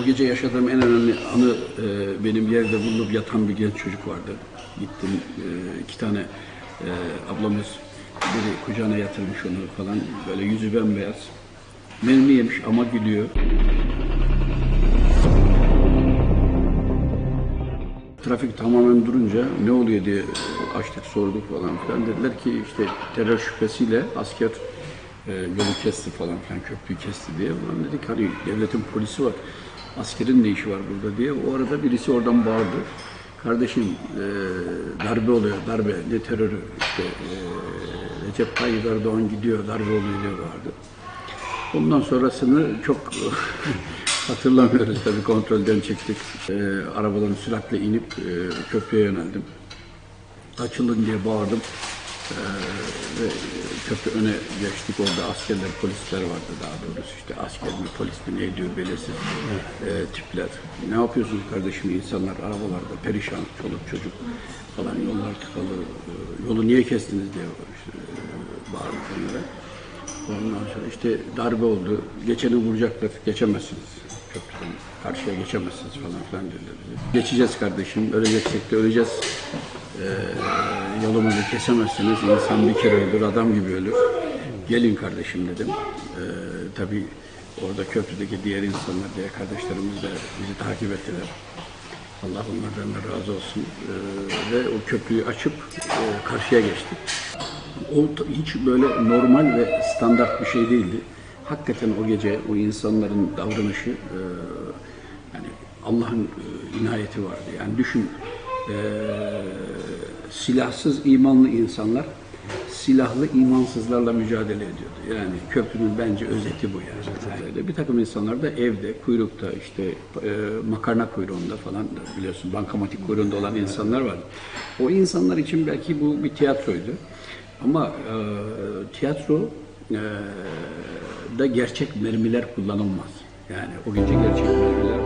O gece yaşadığım en önemli anı e, benim yerde bulunup yatan bir genç çocuk vardı. Gittim e, iki tane e, ablamız biri kucağına yatırmış onu falan böyle yüzü bembeyaz. Mermi yemiş ama gülüyor. Trafik tamamen durunca ne oluyor diye açtık sorduk falan filan. Dediler ki işte terör şüphesiyle asker e, yolu kesti falan filan köprüyü kesti diye. Ulan dedik hani devletin polisi var. Askerin ne işi var burada diye. O arada birisi oradan bağırdı. Kardeşim e, darbe oluyor darbe ne terörü işte e, Recep Tayyip Erdoğan gidiyor darbe oluyor diye bağırdı. Ondan sonrasını çok hatırlamıyoruz tabii kontrolden çıktık. Ee, arabadan süratle inip e, köprüye yöneldim. Açılın diye bağırdım. Ee, ve köprü öne geçtik. Orada askerler, polisler vardı daha doğrusu. işte asker mi, polis mi, ne diyor belirsiz e, tipler. Ne yapıyorsunuz kardeşim? İnsanlar arabalarda perişan, çoluk çocuk falan yollar tıkalı. Ee, Yolu niye kestiniz diye işte, e, bağırdık onlara. Ondan sonra işte darbe oldu. Geçeni vuracaklar. Geçemezsiniz. Köprüden karşıya geçemezsiniz falan filan dediler bize. Geçeceğiz kardeşim. Öleceksek de öleceğiz. Ee, yolumuzu kesemezsiniz. İnsan bir kere ölür, adam gibi ölür. Gelin kardeşim dedim. Ee, tabii orada köprüdeki diğer insanlar, diğer kardeşlerimiz de bizi takip ettiler. Allah onlardan da razı olsun. Ee, ve o köprüyü açıp e, karşıya geçtik. O hiç böyle normal ve standart bir şey değildi. Hakikaten o gece o insanların davranışı e, yani Allah'ın e, inayeti vardı. Yani düşün e, silahsız imanlı insanlar silahlı imansızlarla mücadele ediyordu. Yani köprünün bence özeti bu yani. Öyle Bir takım insanlar da evde, kuyrukta işte e, makarna kuyruğunda falan da biliyorsun bankamatik kuyruğunda olan insanlar var. O insanlar için belki bu bir tiyatroydu. Ama e, tiyatro e, da gerçek mermiler kullanılmaz. Yani o gece gerçek mermiler.